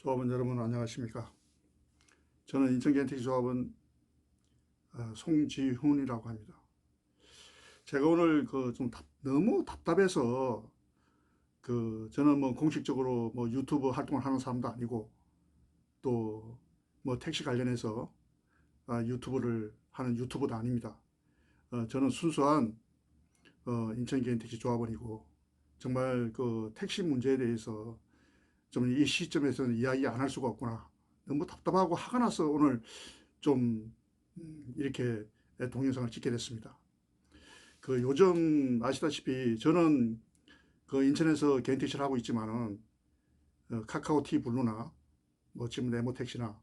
조합원 여러분 안녕하십니까? 저는 인천겐텍 조합원 어, 송지훈이라고 합니다. 제가 오늘 그 좀 너무 답답해서 그 저는 뭐 공식적으로 뭐 유튜브 활동을 하는 사람도 아니고 또 뭐 택시 관련해서 아, 유튜브를 하는 유튜버도 아닙니다. 어, 저는 순수한 어, 인천개인 택시 조합원이고 정말 그 택시 문제에 대해서 좀 이 시점에서는 이야기 안 할 수가 없구나. 너무 답답하고 화가 나서 오늘 좀 음, 이렇게 동영상을 찍게 됐습니다. 그 요즘 아시다시피 저는 그 인천에서 개인 택시를 하고 있지만은 어, 카카오 티 블루나 뭐 지금 네모 택시나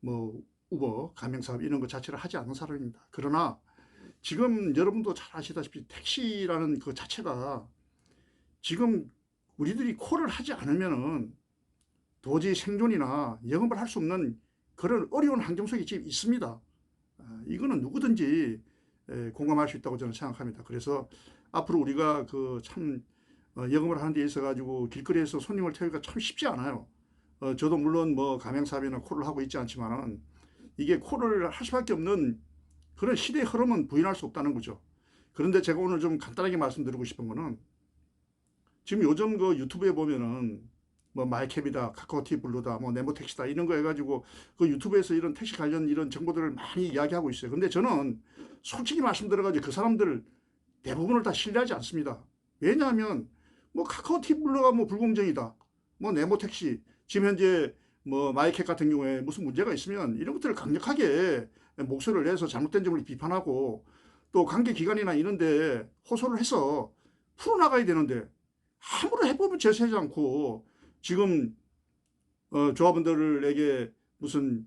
뭐 우버 가맹 사업 이런 것 자체를 하지 않는 사람입니다. 그러나 지금 여러분도 잘 아시다시피 택시라는 그 자체가 지금 우리들이 콜을 하지 않으면은 도저히 생존이나 영업을 할 수 없는 그런 어려운 환경 속에 지금 있습니다. 아, 이거는 누구든지 에, 공감할 수 있다고 저는 생각합니다. 그래서 앞으로 우리가 그참 어, 영업을 하는 데 있어 가지고 길거리에서 손님을 태우기가 참 쉽지 않아요. 어, 저도 물론 뭐 가맹사업이나 콜을 하고 있지 않지만은 이게 콜을 할 수밖에 없는 그런 시대의 흐름은 부인할 수 없다는 거죠. 그런데 제가 오늘 좀 간단하게 말씀드리고 싶은 거는 지금 요즘 그 유튜브에 보면은 뭐 마이캡이다, 카카오티 블루다, 뭐 네모택시다 이런 거 해가지고 그 유튜브에서 이런 택시 관련 이런 정보들을 많이 이야기하고 있어요. 근데 저는 솔직히 말씀드려가지고 그 사람들 대부분을 다 신뢰하지 않습니다. 왜냐하면 뭐 카카오티 블루가 뭐 불공정이다, 뭐 네모택시 지금 현재 뭐 마이캡 같은 경우에 무슨 문제가 있으면 이런 것들을 강력하게 목소리를 내서 잘못된 점을 비판하고 또 관계 기관이나 이런데 호소를 해서 풀어나가야 되는데 아무런 해법을 제시하지 않고 지금 어, 조합원들에게 무슨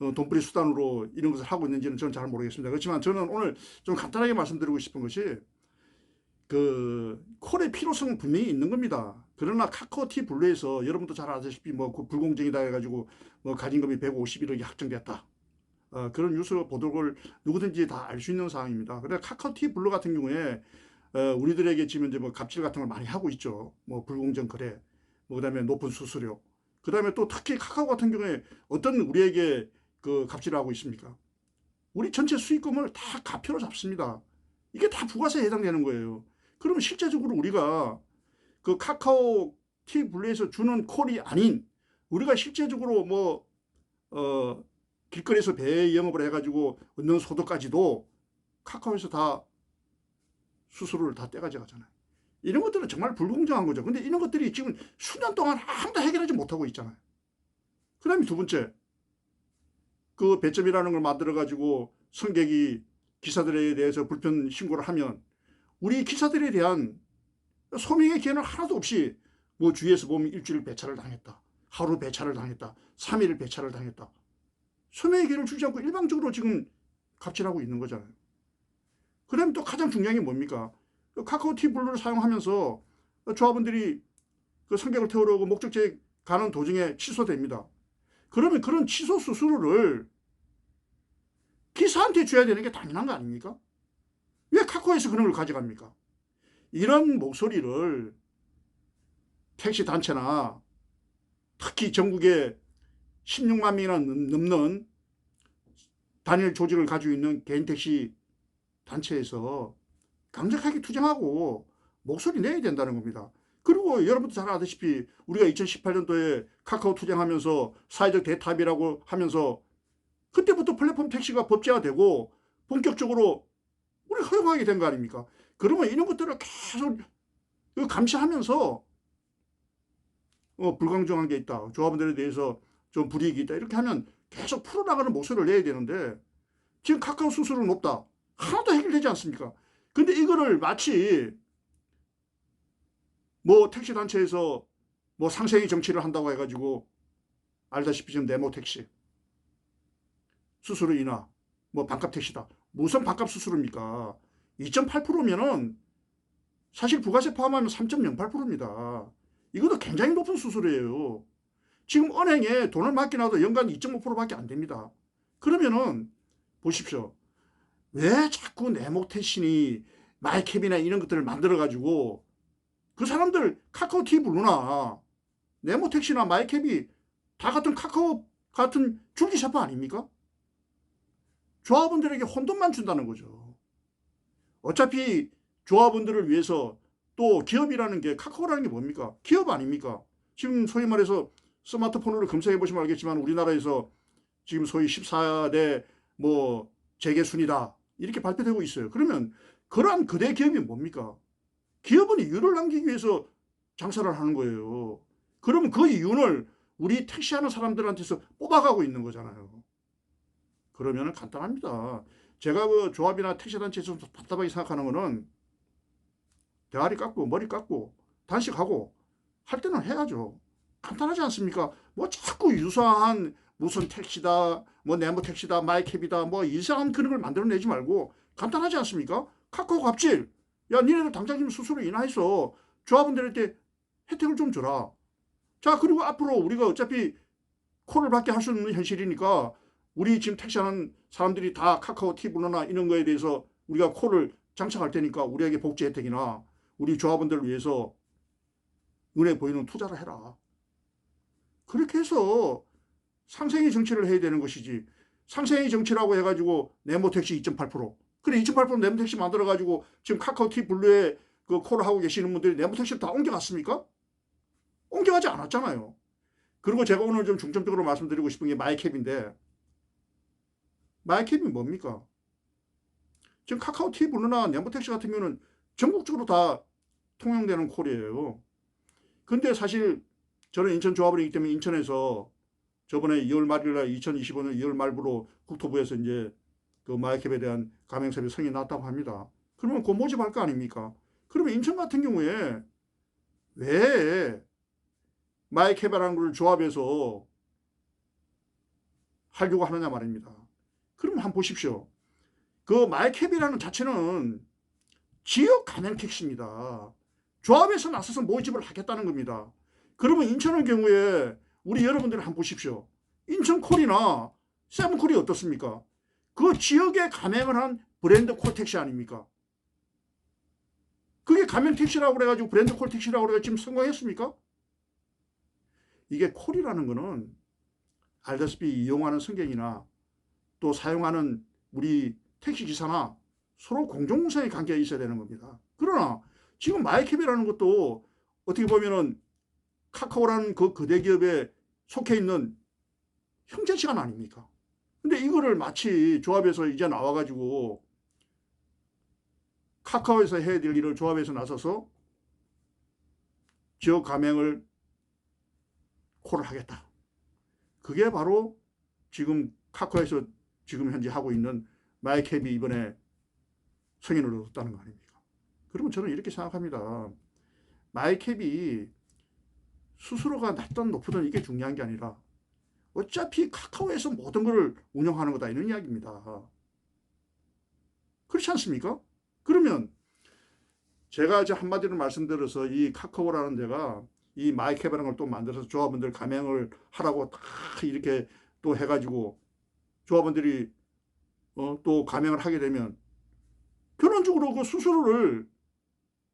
어, 돈벌이 수단으로 이런 것을 하고 있는지는 저는 잘 모르겠습니다. 그렇지만 저는 오늘 좀 간단하게 말씀드리고 싶은 것이 그 콜의 필요성은 분명히 있는 겁니다. 그러나 카카오티 블루에서 여러분도 잘 아시다시피 뭐 그 불공정이다 해가지고 뭐 가진금이 151억이 확정됐다. 어, 그런 뉴스 보도를 누구든지 다 알 수 있는 상황입니다. 그래 카카오티 블루 같은 경우에 어, 우리들에게 지금 이제 뭐 갑질 같은 걸 많이 하고 있죠. 뭐 불공정 거래, 뭐 그 다음에 높은 수수료, 그 다음에 또 특히 카카오 같은 경우에 어떤 우리에게 그 갑질을 하고 있습니까? 우리 전체 수익금을 다 가표로 잡습니다. 이게 다 부가세에 해당되는 거예요. 그러면 실제적으로 우리가 그 카카오 티 블루에서 주는 콜이 아닌 우리가 실제적으로 뭐 어, 길거리에서 배 영업을 해가지고 얻는 소득까지도 카카오에서 다 수수료를 다 떼가져가잖아요. 이런 것들은 정말 불공정한 거죠. 근데 이런 것들이 지금 수년 동안 아무도 해결하지 못하고 있잖아요. 그 다음에 두 번째, 그 배점이라는 걸 만들어가지고 승객이 기사들에 대해서 불편 신고를 하면 우리 기사들에 대한 소명의 기회는 하나도 없이 뭐 주위에서 보면 일주일 배차를 당했다. 하루 배차를 당했다. 3일 배차를 당했다. 소명의 기회를 주지 않고 일방적으로 지금 갑질하고 있는 거잖아요. 그 다음에 또 가장 중요한 게 뭡니까? 그 카카오티 블루를 사용하면서 조합원들이 그 태우러 그 목적지에 가는 도중에 취소됩니다. 그러면 그런 취소 수수료를 기사한테 줘야 되는 게 당연한 거 아닙니까? 왜 카카오에서 그런 걸 가져갑니까? 이런 목소리를 택시 단체나 특히 전국에 16만 명이나 넘는 단일 조직을 가지고 있는 개인 택시 단체에서 강력하게 투쟁하고 목소리 내야 된다는 겁니다. 그리고 여러분도 잘 아다시피 우리가 2018년도에 카카오 투쟁하면서 사회적 대탑이라고 하면서 그때부터 플랫폼 택시가 법제화되고 본격적으로 우리 허용하게 된 거 아닙니까? 그러면 이런 것들을 계속 감시하면서 어, 불공정한 게 있다. 조합원들에 대해서 좀 불이익이 있다. 이렇게 하면 계속 풀어나가는 목소리를 내야 되는데 지금 카카오 수수료 높다. 하나도 해결되지 않습니까? 근데 이거를 마치 뭐 택시 단체에서 뭐 상생의 정치를 한다고 해가지고 알다시피 지금 네모 택시 수수료 인하 뭐 반값 택시다. 무슨 반값 수수료입니까? 2.8%면은 사실 부가세 포함하면 3.08%입니다. 이것도 굉장히 높은 수수료예요. 지금 은행에 돈을 맡겨놔도 연간 2.5%밖에 안 됩니다. 그러면은 보십시오. 왜 자꾸 네모테신이 마이캡이나 이런 것들을 만들어가지고 그 사람들 카카오 TV 블루나 네모택시나 마이캡이 다 같은 카카오 같은 줄기세포 아닙니까? 조합원들에게 혼돈만 준다는 거죠. 어차피 조합원들을 위해서 또 기업이라는 게 카카오라는 게 뭡니까? 기업 아닙니까? 지금 소위 말해서 스마트폰으로 검색해 보시면 알겠지만 우리나라에서 지금 소위 14대 뭐 재계 순위다 이렇게 발표되고 있어요. 그러면 그러한 거대 기업이 뭡니까? 기업은 이윤을 남기기 위해서 장사를 하는 거예요. 그러면 그 이윤을 우리 택시하는 사람들한테서 뽑아가고 있는 거잖아요. 그러면 간단합니다. 제가 그 조합이나 택시단체에서 답답하게 생각하는 거는 대가리 깎고 머리 깎고 단식하고 할 때는 해야죠. 간단하지 않습니까? 뭐 자꾸 유사한 무슨 택시다, 뭐 네모 택시다, 마이캡이다, 뭐 이상한 그런 걸 만들어내지 말고 간단하지 않습니까? 카카오 갑질. 야, 니네들 당장 좀 스스로 인하해서 조합원들한테 혜택을 좀 줘라. 자, 그리고 앞으로 우리가 어차피 콜을 받게 할 수 없는 현실이니까 우리 지금 택시하는 사람들이 다 카카오 티브나 이런 거에 대해서 우리가 콜을 장착할 테니까 우리에게 복지 혜택이나 우리 조합원들을 위해서 눈에 보이는 투자를 해라. 그렇게 해서 상생의 정치를 해야 되는 것이지. 상생의 정치라고 해가지고 네모택시 2.8% 그래 2.8% 네모택시 만들어가지고 지금 카카오티 블루에 그 콜을 하고 계시는 분들이 네모택시를 다 옮겨갔습니까? 옮겨가지 않았잖아요. 그리고 제가 오늘 좀 중점적으로 말씀드리고 싶은 게 마이캡인데 마이캡이 뭡니까? 지금 카카오티 블루나 네모택시 같은 경우는 전국적으로 다 통용되는 콜이에요. 근데 사실 저는 인천 조합원이기 때문에 인천에서 저번에 2월 말일날 2025년 2월 말부로 국토부에서 이제 그 마이캡에 대한 가맹사비 성이 났다고 합니다. 그러면 그 모집할 거 아닙니까? 그러면 인천 같은 경우에 왜 마이캡이라는 걸 조합해서 하려고 하느냐 말입니다. 그럼 한번 보십시오. 그 마이캡이라는 자체는 지역 가맹 택시입니다. 조합에서 나서서 모집을 하겠다는 겁니다. 그러면 인천의 경우에 우리 여러분들 한번 보십시오. 인천콜이나 세븐콜이 어떻습니까? 그 지역에 가맹을 한 브랜드 콜택시 아닙니까? 그게 가맹 택시라고 그래가지고 브랜드 콜 택시라고 그래가 지금 성공했습니까? 이게 콜이라는 거는 알다시피 이용하는 승객이나 또 사용하는 우리 택시 기사나 서로 공정성의 관계가 있어야 되는 겁니다. 그러나 지금 마이캡이라는 것도 어떻게 보면은 카카오라는 그 거대 기업에 속해 있는 형제 시간 아닙니까? 근데 이거를 마치 조합에서 이제 나와가지고 카카오에서 해야 될 일을 조합에서 나서서 지역 가맹을 콜을 하겠다. 그게 바로 지금 카카오에서 지금 현재 하고 있는 마이캡이 이번에 승인을 얻었다는 거 아닙니까? 그러면 저는 이렇게 생각합니다. 마이캡이 스스로가 낮든 높든 이게 중요한 게 아니라 어차피 카카오에서 모든 것을 운영하는 거다 이런 이야기입니다. 그렇지 않습니까? 그러면 제가 이제 한마디로 말씀드려서 이 카카오라는 데가 이 마이캡이라는 걸 또 만들어서 조합원들 가맹을 하라고 다 이렇게 또 해가지고 조합원들이 어, 또 가맹을 하게 되면 결론적으로 그 수수료를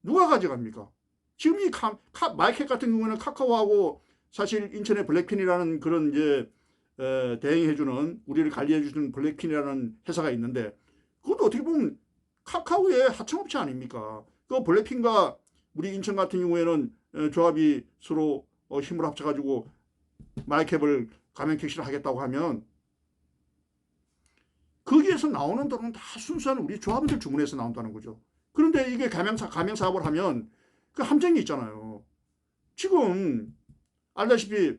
누가 가져갑니까? 지금 이 카, 카, 마이캡 같은 경우는 카카오하고 사실 인천의 블랙핀이라는 그런 이제 에, 대행해주는 우리를 관리해주는 블랙핀이라는 회사가 있는데 그것도 어떻게 보면 카카오의 하청업체 아닙니까? 그 블랙핀과 우리 인천 같은 경우에는 에, 조합이 서로 어, 힘을 합쳐가지고 마이캡을 가맹 택시를 하겠다고 하면 거기에서 나오는 돈은 다 순수한 우리 조합원들 주문에서 나온다는 거죠. 그런데 이게 가맹사, 가맹사업을 하면 그 함정이 있잖아요. 지금 알다시피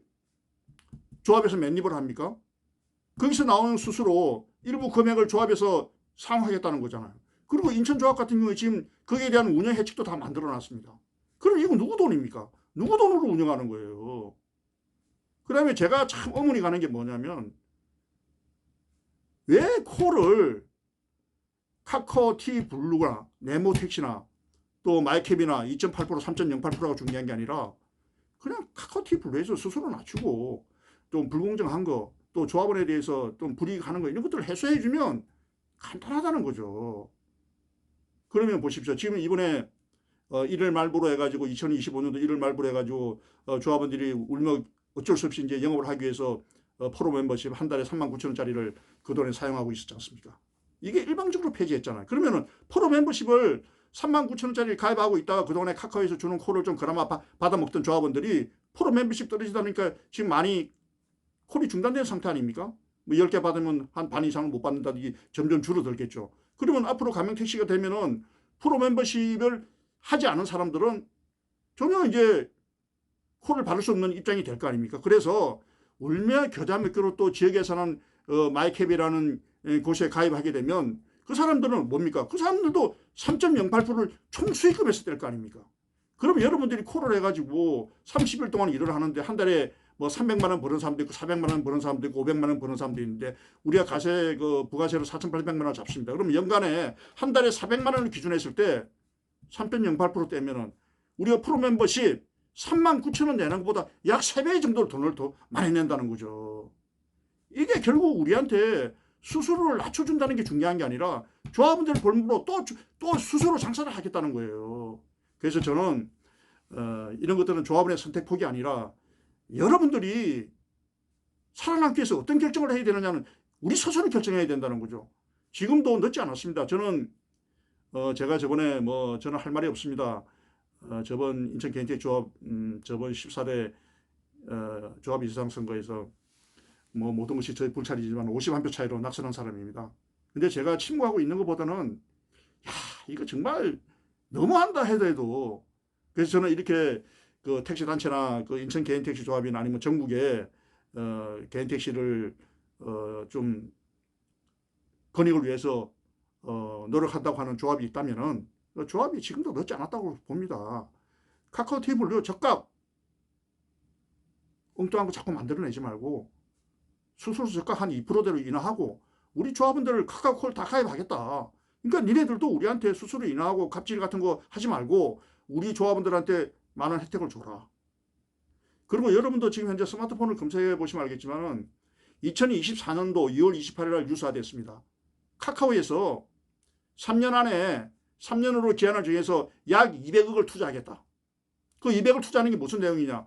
조합에서 맨입을 합니까? 거기서 나오는 수수로 일부 금액을 조합에서 상환하겠다는 거잖아요. 그리고 인천조합 같은 경우에 지금 거기에 대한 운영 혜택도 다 만들어 놨습니다. 그럼 이거 누구 돈입니까? 누구 돈으로 운영하는 거예요? 그 다음에 제가 참 어머니 가는 게 뭐냐면 왜 콜을 카카오티 블루나 네모 택시나 또 마이캡이나 2.8% 3.08%가 중요한 게 아니라 그냥 카카오티 블루에서 스스로 낮추고 좀 불공정한 거 또 조합원에 대해서 좀 불이익하는 거 이런 것들을 해소해 주면 간단하다는 거죠. 그러면 보십시오. 지금 이번에 어 1월 말부로 해가지고 2025년도 1월 말부로 해가지고 어 조합원들이 울며 어쩔 수 없이 이제 영업을 하기 위해서 어, 프로 멤버십 한 달에 3만 9천 원짜리를 그동안에 사용하고 있었지 않습니까? 이게 일방적으로 폐지했잖아요. 그러면은 프로 멤버십을 3만 9천 원짜리 가입하고 있다가 그동안에 카카오에서 주는 콜을 좀 그나마 바- 받아먹던 조합원들이 프로 멤버십 떨어지다 보니까 지금 많이 콜이 중단된 상태 아닙니까? 뭐 10개 받으면 한 반 이상을 못 받는다든지 점점 줄어들겠죠. 그러면 앞으로 가맹 택시가 되면은 프로 멤버십을 하지 않은 사람들은 전혀 이제 콜을 받을 수 없는 입장이 될 거 아닙니까? 그래서 울며 겨자 먹기로 또 지역에서는 어, 마이캡이라는 에, 곳에 가입하게 되면 그 사람들은 뭡니까? 그 사람들도 3.08%를 총수익금에서 뗄 거 아닙니까? 그럼 여러분들이 콜을 해가지고 30일 동안 일을 하는데 한 달에 뭐 300만 원 버는 사람도 있고 400만 원 버는 사람도 있고 500만 원 버는 사람도 있는데 우리가 가세 그 부가세로 4,800만 원 잡습니다. 그러면 연간에 한 달에 400만 원을 기준했을 때 3.08% 떼면은 우리가 프로 멤버십 3만 9천 원 내는 것보다 약 3배 정도 돈을 더 많이 낸다는 거죠. 이게 결국 우리한테 수수료를 낮춰준다는 게 중요한 게 아니라 조합원들 벌므로 또, 주- 또 수수료 장사를 하겠다는 거예요. 그래서 저는 어, 이런 것들은 조합원의 선택폭이 아니라 여러분들이 살아남기 위해서 어떤 결정을 해야 되느냐는 우리 스스로 결정해야 된다는 거죠. 지금도 늦지 않았습니다. 저는 어, 제가 저번에 뭐 저는 할 말이 없습니다. 어, 저번 인천 개인택 조합 음, 저번 14대 어, 조합 이상 선거에서 뭐 모든 것이 저희 불찰이지만 51표 차이로 낙선한 사람입니다. 근데 제가 침묵하고 있는 것보다는 야 이거 정말 너무한다 해도 그래서 저는 이렇게 그 택시 단체나 그 인천 개인 택시 조합이나 아니면 전국에 어, 개인 택시를 어, 좀 건익을 위해서 어, 노력한다고 하는 조합이 있다면은 그 조합이 지금도 늦지 않았다고 봅니다. 카카오 TV를 적각 엉뚱한 거 자꾸 만들어내지 말고 적각 한 2%대로 인하하고 우리 조합원들을 카카오콜 다 가입하겠다. 그러니까 니네들도 우리한테 수수료 인하하고 갑질 같은 거 하지 말고 우리 조합원들한테 많은 혜택을 줘라. 그리고 여러분도 지금 현재 스마트폰을 검색해 보시면 알겠지만 은 2024년도 2월 28일 날 유사됐습니다. 카카오에서 3년 안에 3년으로 기한을 정해서 약 200억을 투자하겠다. 그 200을 투자하는 게 무슨 내용이냐?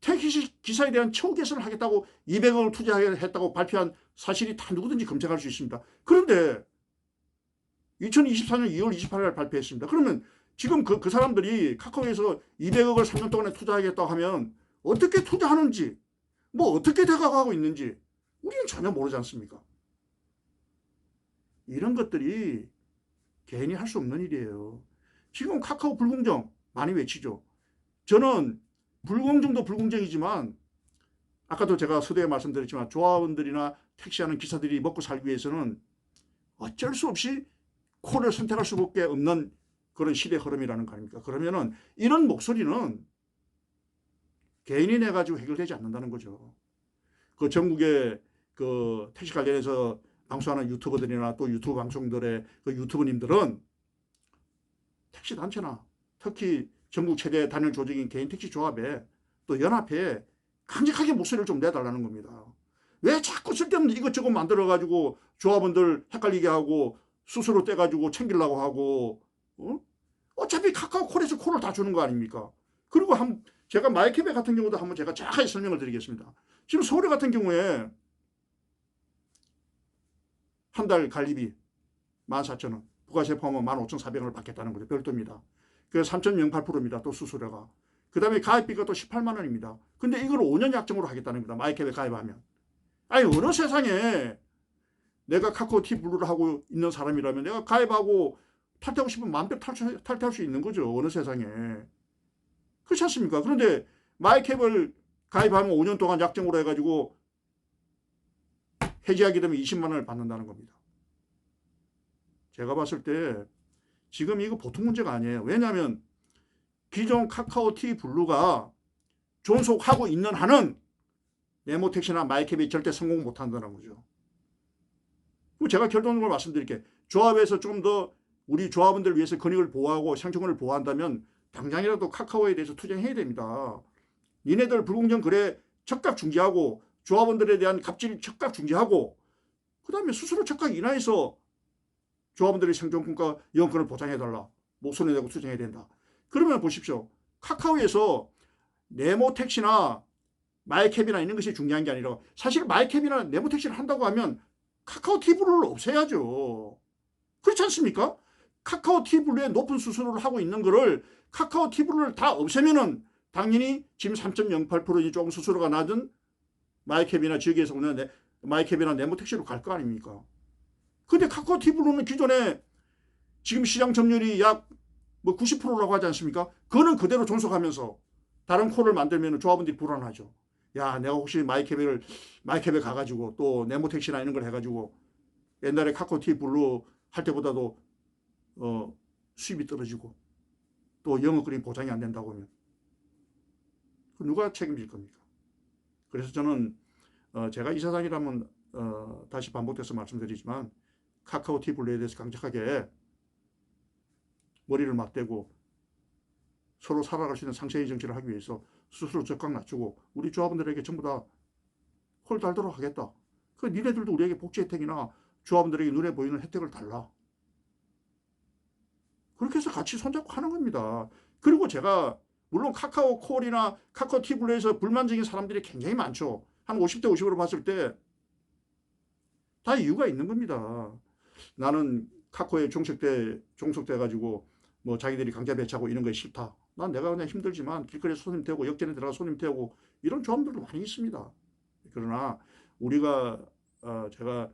택시 기사에 대한 처우 개선을 하겠다고 200억을 투자했다고 발표한 사실이 다 누구든지 검색할 수 있습니다. 그런데 2024년 2월 28일 날 발표했습니다. 그러면 지금 그, 그 사람들이 카카오에서 200억을 3년 동안에 투자하겠다고 하면 어떻게 투자하는지, 뭐 어떻게 돼가고 있는지 우리는 전혀 모르지 않습니까? 이런 것들이 개인이 할 수 없는 일이에요. 지금 카카오 불공정 많이 외치죠. 저는 불공정도 불공정이지만 아까도 제가 서두에 말씀드렸지만 조합원들이나 택시하는 기사들이 먹고 살기 위해서는 어쩔 수 없이 코를 선택할 수밖에 없는 그런 시대 흐름이라는 거 아닙니까? 그러면은 이런 목소리는 개인이 내 가지고 해결되지 않는다는 거죠. 그 전국의 그 택시 관련해서 방송하는 유튜버들이나 또 유튜브 방송들의 그 유튜버님들은 택시 단체나 특히 전국 최대 단일 조직인 개인 택시 조합에 또 연합에 강력하게 목소리를 좀 내달라는 겁니다. 왜 자꾸 쓸데없는 이것저것 만들어가지고 조합원들 헷갈리게 하고 스스로 떼가지고 챙기려고 하고 어? 어차피 카카오 콜에서 콜을 다 주는 거 아닙니까? 그리고 한 제가 마이케베 같은 경우도 한번 제가 자세히 설명을 드리겠습니다. 지금 서울 같은 경우에 한 달 관리비 14,000원, 부가세 포함하면 15,400원을 받겠다는 거죠. 별도입니다. 그 3.08%입니다. 또 수수료가. 그 다음에 가입비가 또 18만 원입니다. 근데 이걸 5년 약정으로 하겠다는 겁니다. 마이캡에 가입하면. 아니 어느 세상에 내가 카카오 티 블루를 하고 있는 사람이라면 내가 가입하고 탈퇴하고 싶으면 마음대로 탈퇴, 탈퇴할 수 있는 거죠. 어느 세상에. 그렇지 않습니까? 그런데 마이캡을 가입하면 5년 동안 약정으로 해가지고 해지하게 되면 20만 원을 받는다는 겁니다. 제가 봤을 때 지금 이거 보통 문제가 아니에요. 왜냐하면 기존 카카오 티 블루가 존속하고 있는 한은 네모택시나 마이캡이 절대 성공 못한다는 거죠. 제가 결론적으로 말씀드릴게요. 조합에서 좀 더 우리 조합원들을 위해서 권익을 보호하고 상층권을 보호한다면 당장이라도 카카오에 대해서 투쟁해야 됩니다. 니네들 불공정 거래 적각 중지하고 조합원들에 대한 갑질 적각 중지하고 그 다음에 스스로 적각 인하해서 조합원들의 생존권과 영권을 보장해달라. 목소리 내고 투쟁해야 된다. 그러면 보십시오. 카카오에서 네모 택시나 마이캡이나 있는 것이 중요한 게 아니라 사실 마이캡이나 네모택시를 한다고 하면 카카오 티블루를 없애야죠. 그렇지 않습니까? 카카오 티블루에 높은 수수료를 하고 있는 거를 카카오 티블루를 다 없애면은 당연히 지금 3.08%이 조금 수수료가 낮은 마이캡이나 지역에서 오는 네, 마이캡이나 네모택시로 갈 거 아닙니까? 근데 카카오 티블루는 기존에 지금 시장 점유율이 약 뭐 90%라고 하지 않습니까? 그거는 그대로 존속하면서 다른 콜을 만들면 조합원들이 불안하죠. 야, 내가 혹시 마이캡을 마이캡에 가가지고 또 네모택시나 이런 걸 해가지고 옛날에 카카오티 블루 할 때보다도 어, 수입이 떨어지고 또 영업거리 보장이 안 된다고 하면 그 누가 책임질 겁니까? 그래서 저는 어, 제가 이 세상이라면 어, 다시 반복해서 말씀드리지만 카카오티 블루에 대해서 강력하게 머리를 맞대고 서로 살아갈 수 있는 상생의 정치를 하기 위해서 스스로 적각 낮추고 우리 조합원들에게 전부 다 콜 달도록 하겠다. 그 니네들도 우리에게 복지 혜택이나 조합원들에게 눈에 보이는 혜택을 달라. 그렇게 해서 같이 손잡고 하는 겁니다. 그리고 제가 물론 카카오 콜이나 카카오 티블루에서 불만적인 사람들이 굉장히 많죠. 한 50대 50으로 봤을 때 다 이유가 있는 겁니다. 나는 카카오에 종속돼 종속돼 가지고 뭐 자기들이 강제 배치하고 이런 거 싫다. 난 내가 그냥 힘들지만 길거리에서 손님 태우고 역전에 들어가 손님 태우고 이런 조합들도 많이 있습니다. 그러나 우리가 어, 제가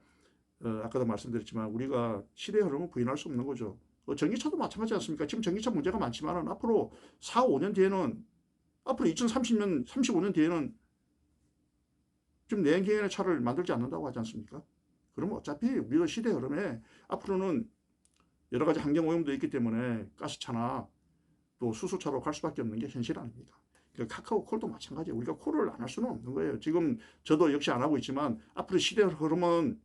어, 아까도 말씀드렸지만 우리가 시대의 흐름을 부인할 수 없는 거죠. 어, 전기차도 마찬가지 않습니까? 지금 전기차 문제가 많지만 앞으로 4, 5년 뒤에는 앞으로 2030년, 35년 뒤에는 좀 내연기관의 차를 만들지 않는다고 하지 않습니까? 그러면 어차피 우리가 시대 흐름에 앞으로는 여러 가지 환경 오염도 있기 때문에 가스차나 또 수소차로 갈 수밖에 없는 게 현실 아닙니까? 그러니까 카카오 콜도 마찬가지예요. 우리가 콜을 안 할 수는 없는 거예요. 지금 저도 역시 안 하고 있지만 앞으로 시대 흐름은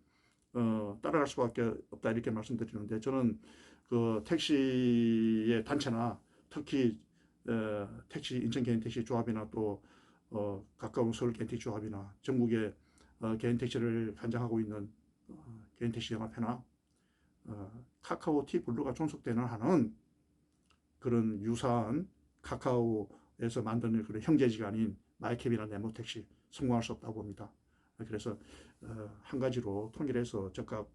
어, 따라갈 수밖에 없다 이렇게 말씀드리는데 저는 그 택시의 단체나 특히 어, 택시 인천 개인 택시 조합이나 또 어, 가까운 서울 개인 택시 조합이나 전국의 어, 개인 택시를 간장하고 있는 어, 개인 택시 연합회나 어, 카카오 티 블루가 존속되는 한은 그런 유사한 카카오에서 만드는 그런 형제지가 아닌 마이캡이나 네모택시 성공할 수 없다고 봅니다. 그래서 어, 한 가지로 통일해서 적각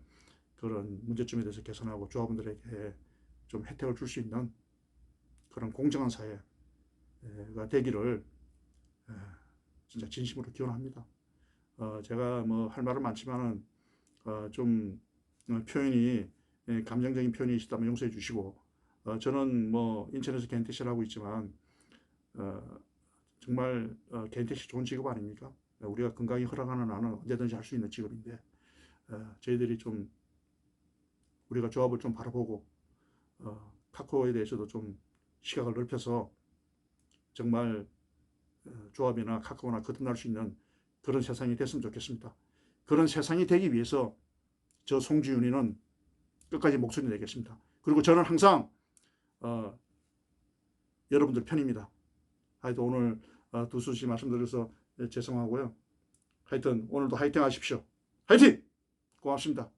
그런 문제점에 대해서 개선하고 조합원들에게 좀 혜택을 줄 수 있는 그런 공정한 사회가 되기를 에, 진짜 진심으로 기원합니다. 어, 제가 뭐 할 말은 많지만은 어, 좀 어, 표현이 예, 감정적인 표현이 있다면 용서해 주시고 어, 저는 뭐 인천에서 개인택시를 하고 있지만 어, 정말 어, 개인택시 좋은 직업 아닙니까? 우리가 건강이 허락하는 한은 언제든지 할 수 있는 직업인데 어, 저희들이 좀 우리가 조합을 좀 바라보고 어, 카카오에 대해서도 좀 시각을 넓혀서 정말 어, 조합이나 카카오나 거듭날 수 있는 그런 세상이 됐으면 좋겠습니다. 그런 세상이 되기 위해서 저 송지윤이는 끝까지 목소리 내겠습니다. 그리고 저는 항상 어, 여러분들 편입니다. 하여튼 오늘 어, 두 수시 말씀드려서 죄송하고요. 하여튼 오늘도 화이팅 하십시오. 화이팅! 고맙습니다.